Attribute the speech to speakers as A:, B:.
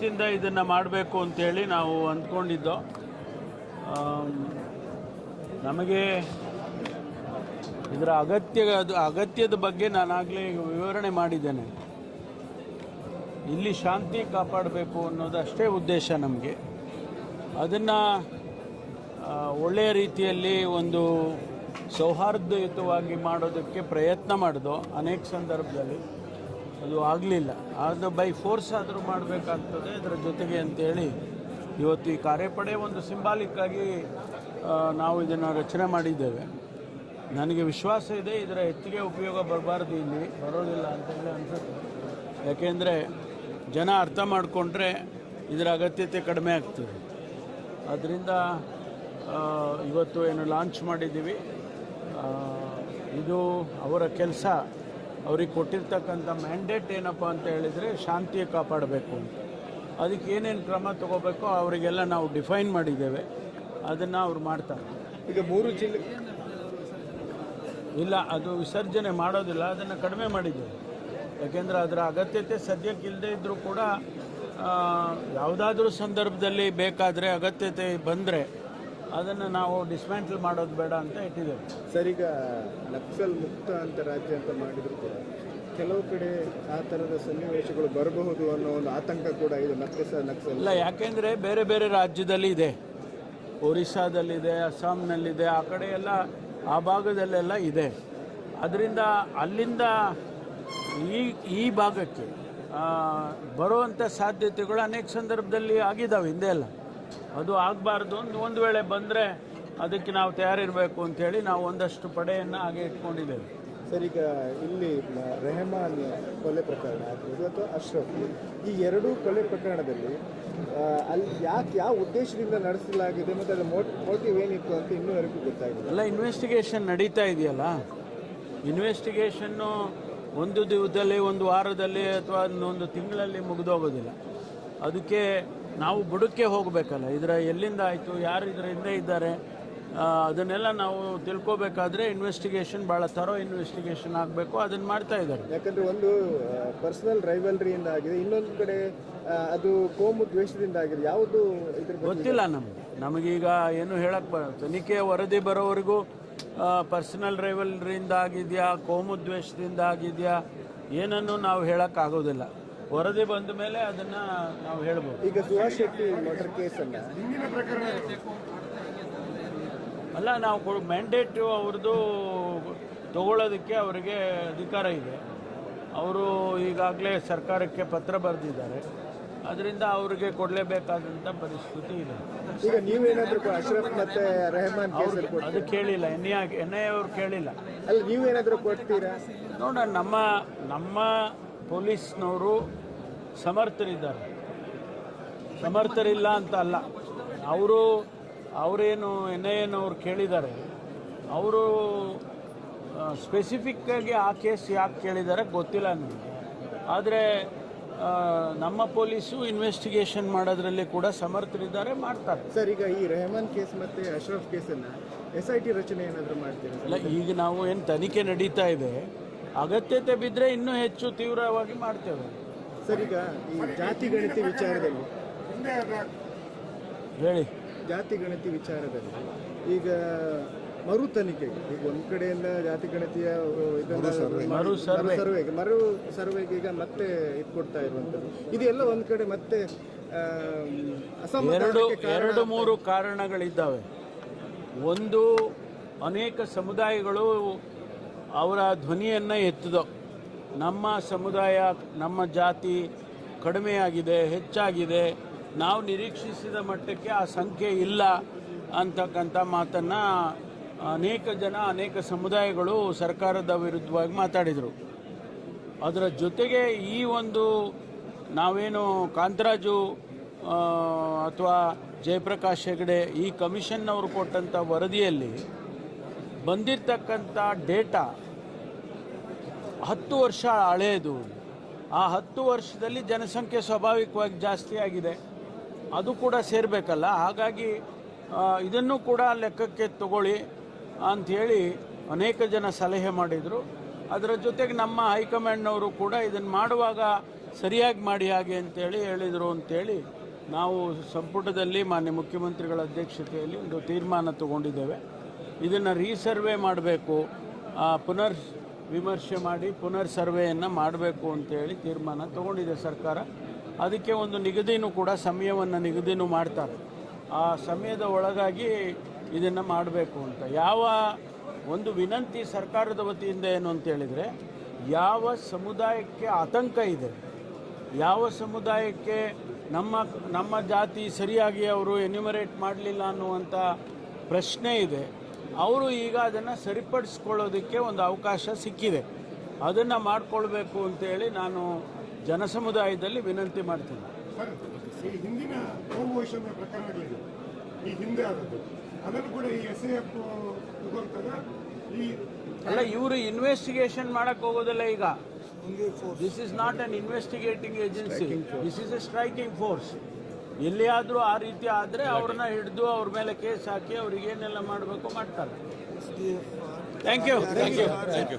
A: ವರ್ಷದಿಂದ ಇದನ್ನು ಮಾಡಬೇಕು ಅಂತೇಳಿ ನಾವು ಅಂದ್ಕೊಂಡಿದ್ದೋ ನಮಗೆ ಇದರ ಅಗತ್ಯ, ಅದು ಅಗತ್ಯದ ಬಗ್ಗೆ ನಾನಾಗಲೇ ವಿವರಣೆ ಮಾಡಿದ್ದೇನೆ. ಇಲ್ಲಿ ಶಾಂತಿ ಕಾಪಾಡಬೇಕು ಅನ್ನೋದು ಅಷ್ಟೇ ಉದ್ದೇಶ ನಮಗೆ. ಅದನ್ನು ಒಳ್ಳೆಯ ರೀತಿಯಲ್ಲಿ ಒಂದು ಸೌಹಾರ್ದಯುತವಾಗಿ ಮಾಡೋದಕ್ಕೆ ಪ್ರಯತ್ನ ಮಾಡಿದೋ ಅನೇಕ ಸಂದರ್ಭದಲ್ಲಿ. ಅದು ಆಗಲಿಲ್ಲ. ಅದು ಬೈ ಫೋರ್ಸ್ ಆದರೂ ಮಾಡಬೇಕಾಗ್ತದೆ ಇದರ ಜೊತೆಗೆ ಅಂತೇಳಿ ಇವತ್ತು ಈ ಕಾರ್ಯಪಡೆ ಒಂದು ಸಿಂಬಾಲಿಕ್ ಆಗಿ ನಾವು ಇದನ್ನು ರಚನೆ ಮಾಡಿದ್ದೇವೆ. ನನಗೆ ವಿಶ್ವಾಸ ಇದೆ ಇದರ ಹೆಚ್ಚಿಗೆ ಉಪಯೋಗ ಬರಬಾರ್ದು ಇಲ್ಲಿ. ಬರೋದಿಲ್ಲ ಅಂತೇಳಿ ಅನಿಸುತ್ತೆ. ಯಾಕೆಂದರೆ ಜನ ಅರ್ಥ ಮಾಡಿಕೊಂಡ್ರೆ ಇದರ ಅಗತ್ಯತೆ ಕಡಿಮೆ ಆಗ್ತದೆ. ಅದರಿಂದ ಆ, ಇವತ್ತು ಏನು ಲಾಂಚ್ ಮಾಡಿದ್ದೀವಿ. ಇದು ಅವರ ಕೆಲಸ. ಅವ್ರಿಗೆ ಕೊಟ್ಟಿರ್ತಕ್ಕಂಥ ಮ್ಯಾಂಡೇಟ್ ಏನಪ್ಪ ಅಂತ ಹೇಳಿದರೆ ಶಾಂತಿ ಕಾಪಾಡಬೇಕು ಅಂತ. ಅದಕ್ಕೆ ಏನೇನು ಕ್ರಮ ತಗೋಬೇಕೋ ಅವರಿಗೆಲ್ಲ ನಾವು ಡಿಫೈನ್ ಮಾಡಿದ್ದೇವೆ. ಅದನ್ನು ಅವ್ರು ಮಾಡ್ತಾರೆ.
B: ಈಗ ಮೂರು ಜಿಲ್ಲೆ
A: ಇಲ್ಲ ಅದು ವಿಸರ್ಜನೆ ಮಾಡೋದಿಲ್ಲ ಅದನ್ನು ಕಡಿಮೆ ಮಾಡಿದ್ದೇವೆ. ಯಾಕೆಂದರೆ ಅದರ ಅಗತ್ಯತೆ ಸದ್ಯಕ್ಕೆ ಇಲ್ಲದೆ ಇದ್ದರೂ ಕೂಡ ಯಾವುದಾದ್ರೂ ಸಂದರ್ಭದಲ್ಲಿ ಬೇಕಾದರೆ ಅಗತ್ಯತೆ ಬಂದರೆ ಅದನ್ನು ನಾವು ಡಿಸ್ಮ್ಯಾಂಟಲ್ ಮಾಡೋದು ಬೇಡ ಅಂತ ಇಟ್ಟಿದ್ದೇವೆ.
B: ಸರ್ ಈಗ ನಕ್ಸಲ್ ಮುಕ್ತ ಅಂತ ರಾಜ್ಯ ಅಂತ ಮಾಡಿದ್ರು ಕೂಡ ಕೆಲವು ಕಡೆ ಆ ಥರದ ಸನ್ನಿವೇಶಗಳು ಬರಬಹುದು ಅನ್ನೋ ಒಂದು ಆತಂಕ ಕೂಡ ಇದೆ ನಕ್ಸಲ್ ನಕ್ಸಲ್.
A: ಇಲ್ಲ ಯಾಕೆಂದರೆ ಬೇರೆ ಬೇರೆ ರಾಜ್ಯದಲ್ಲಿ ಇದೆ. ಒರಿಸ್ಸಾದಲ್ಲಿದೆ ಅಸ್ಸಾಂನಲ್ಲಿದೆ ಆ ಕಡೆ ಎಲ್ಲ ಆ ಭಾಗದಲ್ಲೆಲ್ಲ ಇದೆ. ಅದರಿಂದ ಅಲ್ಲಿಂದ ಈ ಈ ಭಾಗಕ್ಕೆ ಬರುವಂಥ ಸಾಧ್ಯತೆಗಳು ಅನೇಕ ಸಂದರ್ಭದಲ್ಲಿ ಆಗಿದ್ದಾವೆ ಹಿಂದೆ ಎಲ್ಲ ಅದು ಆಗಬಾರ್ದು. ಒಂದು ಒಂದು ವೇಳೆ ಬಂದರೆ ಅದಕ್ಕೆ ನಾವು ತಯಾರಿರಬೇಕು ಅಂಥೇಳಿ ನಾವು ಒಂದಷ್ಟು ಪಡೆಯನ್ನು ಹಾಗೆ ಇಟ್ಕೊಂಡಿದ್ದೇವೆ.
B: ಸರ್ ಈಗ ಇಲ್ಲಿ ರೆಹಮಾನ್ ಕೊಲೆ ಪ್ರಕರಣ ಆಗ್ಬೋದು ಅಥವಾ ಅಶ್ರಫ್. ಈ ಎರಡೂ ಕೊಲೆ ಪ್ರಕರಣದಲ್ಲಿ ಅಲ್ಲಿ ಯಾಕೆ ಯಾವ ಉದ್ದೇಶದಿಂದ ನಡೆಸಲಾಗಿದೆ ಮತ್ತು ಅದರ ಮೋಟಿವ್ ಏನಿತ್ತು ಅಂತ ಇನ್ನೂವರೆಗೂ ಗೊತ್ತಾಗಿದೆ.
A: ಅಲ್ಲ ಇನ್ವೆಸ್ಟಿಗೇಷನ್ ನಡೀತಾ ಇದೆಯಲ್ಲ? ಇನ್ವೆಸ್ಟಿಗೇಷನ್ನು ಒಂದು ದಿವಸದಲ್ಲಿ ಒಂದು ವಾರದಲ್ಲಿ ಅಥವಾ ಒಂದು ತಿಂಗಳಲ್ಲಿ ಮುಗಿದೋಗೋದಿಲ್ಲ. ಅದಕ್ಕೆ ನಾವು ಬುಡಕ್ಕೆ ಹೋಗಬೇಕಲ್ಲ ಇದರ ಎಲ್ಲಿಂದ ಆಯಿತು ಯಾರು ಇದರ ಹಿಂದೆ ಇದ್ದಾರೆ ಅದನ್ನೆಲ್ಲ ನಾವು ತಿಳ್ಕೋಬೇಕಾದ್ರೆ ಇನ್ವೆಸ್ಟಿಗೇಷನ್ ಭಾಳ ತರೋ ಇನ್ವೆಸ್ಟಿಗೇಷನ್ ಆಗಬೇಕು ಅದನ್ನು ಮಾಡ್ತಾ ಇದ್ದಾರೆ.
B: ಯಾಕಂದರೆ ಒಂದು ಪರ್ಸನಲ್ ರೈವಲ್ರಿಯಿಂದ ಆಗಿದೆ ಇನ್ನೊಂದು ಕಡೆ ಅದು ಕೋಮು ದ್ವೇಷದಿಂದ ಆಗಿದೆ ಯಾವುದು ಇದ್ರ
A: ಗೊತ್ತಿಲ್ಲ ನಮಗೆ. ನಮಗೀಗ ಏನು ಹೇಳಕ್ಕೆ ಬರ ತನಿಖೆ ವರದಿ ಬರೋವರೆಗೂ ಪರ್ಸನಲ್ ರೈವಲ್ರಿಯಿಂದ ಆಗಿದೆಯಾ ಕೋಮು ದ್ವೇಷದಿಂದ ಆಗಿದೆಯಾ ಏನನ್ನು ನಾವು ಹೇಳೋಕ್ಕಾಗೋದಿಲ್ಲ ವರದಿ ಬಂದ ಮೇಲೆ ಅದನ್ನ ನಾವು ಹೇಳ್ಬೋದು.
B: ಈಗ ಸುಭಾಷ್ ಶೆಟ್ಟಿ ಮರ್ಡರ್ ಕೇಸನ್ನ
A: ಅಲ್ಲ ನಾವು ಮ್ಯಾಂಡೇಟು ಅವ್ರದ್ದು ತಗೊಳ್ಳೋದಕ್ಕೆ ಅವರಿಗೆ ಅಧಿಕಾರ ಇದೆ. ಅವರು ಈಗಾಗಲೇ ಸರ್ಕಾರಕ್ಕೆ ಪತ್ರ ಬರೆದಿದ್ದಾರೆ. ಅದರಿಂದ ಅವರಿಗೆ ಕೊಡಲೇಬೇಕಾದಂಥ ಪರಿಸ್ಥಿತಿ ಇದೆ.
B: ಈಗ ನೀವೇನಾದರೂ ಅಶ್ರಫ್ ಮತ್ತೆ ರೆಹಮಾನ್
A: ಅದು ಕೇಳಿಲ್ಲ. ಎನ್ ಐ ಎನ್ ಐ ಅವರು ಕೇಳಿಲ್ಲ.
B: ಅಲ್ಲಿ ನೀವೇನಾದರೂ ಕೊಡ್ತೀರಾ?
A: ನೋಡೋಣ ನಮ್ಮ ನಮ್ಮ ಪೊಲೀಸ್ನವರು ಸಮರ್ಥರಿದ್ದಾರೆ. ಸಮರ್ಥರಿಲ್ಲ ಅಂತ ಅಲ್ಲ. ಅವರು ಅವರೇನು ಎನ್ ಐ ಅವ್ರು ಕೇಳಿದ್ದಾರೆ ಅವರು ಸ್ಪೆಸಿಫಿಕ್ಕಾಗಿ ಆ ಕೇಸ್ ಯಾಕೆ ಕೇಳಿದ್ದಾರೆ ಗೊತ್ತಿಲ್ಲ ನನಗೆ. ಆದರೆ ನಮ್ಮ ಪೊಲೀಸು ಇನ್ವೆಸ್ಟಿಗೇಷನ್ ಮಾಡೋದ್ರಲ್ಲಿ ಕೂಡ ಸಮರ್ಥರಿದ್ದಾರೆ ಮಾಡ್ತಾರೆ.
B: ಸರ್ ಈಗ ಈ ರೆಹಮಾನ್ ಕೇಸ್ ಮತ್ತೆ ಅಶ್ರಫ್ ಕೇಸನ್ನು ಎಸ್ ಐ ಟಿ ರಚನೆ ಏನಾದರೂ ಮಾಡ್ತೀರಾ
A: ಅಲ್ಲ ಈಗ ನಾವು ಏನು ತನಿಖೆ ನಡೀತಾ ಇದೆ ಅಗತ್ಯತೆ ಬಿದ್ದರೆ ಇನ್ನೂ ಹೆಚ್ಚು ತೀವ್ರವಾಗಿ ಮಾಡ್ತೇವೆ.
B: ಸರ್ ಈಗ ಈ ಜಾತಿ ಗಣತಿ ವಿಚಾರದಲ್ಲಿ.
A: ಹೇಳಿ.
B: ಜಾತಿ ಗಣತಿ ವಿಚಾರದಲ್ಲಿ. ಈಗ ಮರು ತನಿಖೆ ಈಗ ಒಂದ್ ಕಡೆಯಿಂದ ಜಾತಿ ಗಣತಿಯ ಇದನ್ನ
A: ಮರು ಸರ್ವೆ.
B: ಸರ್ವೆಗೆ ಮರು ಸರ್ವೆಗೆ ಈಗ ಮತ್ತೆ ಇದು ಕೊಡ್ತಾ ಇರುವಂಥದ್ದು. ಇದೆಲ್ಲ ಒಂದ್ ಕಡೆ ಮತ್ತೆ
A: ಎರಡು ಎರಡು ಮೂರು ಕಾರಣಗಳಿದ್ದಾವೆ. ಒಂದು ಅನೇಕ ಸಮುದಾಯಗಳು ಅವರ ಧ್ವನಿಯನ್ನು ಎತ್ತಿದೋ ನಮ್ಮ ಸಮುದಾಯ, ನಮ್ಮ ಜಾತಿ ಕಡಿಮೆಯಾಗಿದೆ, ಹೆಚ್ಚಾಗಿದೆ. ನಾವು ನಿರೀಕ್ಷಿಸಿದ ಮಟ್ಟಕ್ಕೆ ಆ ಸಂಖ್ಯೆ ಇಲ್ಲ ಅಂತಕ್ಕಂಥ ಮಾತನ್ನು ಅನೇಕ ಜನ, ಅನೇಕ ಸಮುದಾಯಗಳು ಸರ್ಕಾರದ ವಿರುದ್ಧವಾಗಿ ಮಾತಾಡಿದರು. ಅದರ ಜೊತೆಗೆ ಈ ಒಂದು ನಾವೇನು ಕಾಂತರಾಜು ಅಥವಾ ಜಯಪ್ರಕಾಶ್ ಹೆಗಡೆ ಈ ಕಮಿಷನ್ನವರು ಕೊಟ್ಟಂಥ ವರದಿಯಲ್ಲಿ ಬಂದಿರತಕ್ಕಂಥ ಡೇಟಾ ಹತ್ತು ವರ್ಷ ಹಳೆಯದು ಆ ಹತ್ತು ವರ್ಷದಲ್ಲಿ ಜನಸಂಖ್ಯೆ ಸ್ವಾಭಾವಿಕವಾಗಿ ಜಾಸ್ತಿ ಆಗಿದೆ. ಅದು ಕೂಡ ಸೇರಬೇಕಲ್ಲ. ಹಾಗಾಗಿ ಇದನ್ನು ಕೂಡ ಲೆಕ್ಕಕ್ಕೆ ತಗೊಳ್ಳಿ ಅಂಥೇಳಿ ಅನೇಕ ಜನ ಸಲಹೆ ಮಾಡಿದರು. ಅದರ ಜೊತೆಗೆ ನಮ್ಮ ಹೈಕಮಾಂಡ್ನವರು ಕೂಡ ಇದನ್ನು ಮಾಡುವಾಗ ಸರಿಯಾಗಿ ಮಾಡಿ ಹಾಗೆ ಅಂತೇಳಿ ಹೇಳಿದರು ಅಂತೇಳಿ ನಾವು ಸಂಪುಟದಲ್ಲಿ ಮಾನ್ಯ ಮುಖ್ಯಮಂತ್ರಿಗಳ ಅಧ್ಯಕ್ಷತೆಯಲ್ಲಿ ಒಂದು ತೀರ್ಮಾನ ತಗೊಂಡಿದ್ದೇವೆ. ಇದನ್ನು ರೀಸರ್ವೆ ಮಾಡಬೇಕು. ಪುನರ್ ವಿಮರ್ಶೆ ಮಾಡಿ ಪುನರ್ ಸರ್ವೆಯನ್ನು ಮಾಡಬೇಕು ಅಂತೇಳಿ ತೀರ್ಮಾನ ತಗೊಂಡಿದೆ ಸರ್ಕಾರ. ಅದಕ್ಕೆ ಒಂದು ನಿಗದಿನೂ ಕೂಡ ಸಮಯವನ್ನು ನಿಗದಿನೂ ಮಾಡ್ತಾರೆ. ಆ ಸಮಯದ ಒಳಗಾಗಿ ಇದನ್ನು ಮಾಡಬೇಕು ಅಂತ. ಯಾವ ಒಂದು ವಿನಂತಿ ಸರ್ಕಾರದ ವತಿಯಿಂದ ಏನು ಅಂತೇಳಿದರೆ ಯಾವ ಸಮುದಾಯಕ್ಕೆ ಆತಂಕ ಇದೆ, ಯಾವ ಸಮುದಾಯಕ್ಕೆ ನಮ್ಮ ನಮ್ಮ ಜಾತಿ ಸರಿಯಾಗಿ ಅವರು ಎನ್ಯುಮರೇಟ್ ಮಾಡಲಿಲ್ಲ ಅನ್ನುವಂಥ ಪ್ರಶ್ನೆ ಇದೆ ಅವರು ಈಗ ಅದನ್ನು ಸರಿಪಡಿಸ್ಕೊಳ್ಳೋದಕ್ಕೆ ಒಂದು ಅವಕಾಶ ಸಿಕ್ಕಿದೆ. ಅದನ್ನು ಮಾಡಿಕೊಳ್ಬೇಕು ಅಂತೇಳಿ ನಾನು ಜನಸಮುದಾಯದಲ್ಲಿ ವಿನಂತಿ ಮಾಡ್ತೀನಿ.
C: ಈ ಹಿಂದಿನ ಬಹುವೈಷಮ್ಯ ಪ್ರಕರಣಗಳಿವೆ ಈ ಹಿಂದೆ ಆದದ್ದು. ಅದನ್ನು ಕೂಡ ಈ ಎಸ್ ಎ ಎಫ್ ತಗೊಳ್ತದೆ? ಈ
A: ಅಲ್ಲ ಇವರು ಇನ್ವೆಸ್ಟಿಗೇಷನ್ ಮಾಡಕ್ ಹೋಗೋದಿಲ್ಲ ಈಗ. This is not an investigating agency this is a striking force ಎಲ್ಲಿಯಾದರೂ ಆ ರೀತಿ ಆದರೆ ಅವ್ರನ್ನ ಹಿಡಿದು ಅವ್ರ ಮೇಲೆ ಕೇಸ್ ಹಾಕಿ ಅವ್ರಿಗೆ ಏನೆಲ್ಲ ಮಾಡಬೇಕು ಮಾಡ್ತಾರೆ. Thank you thank you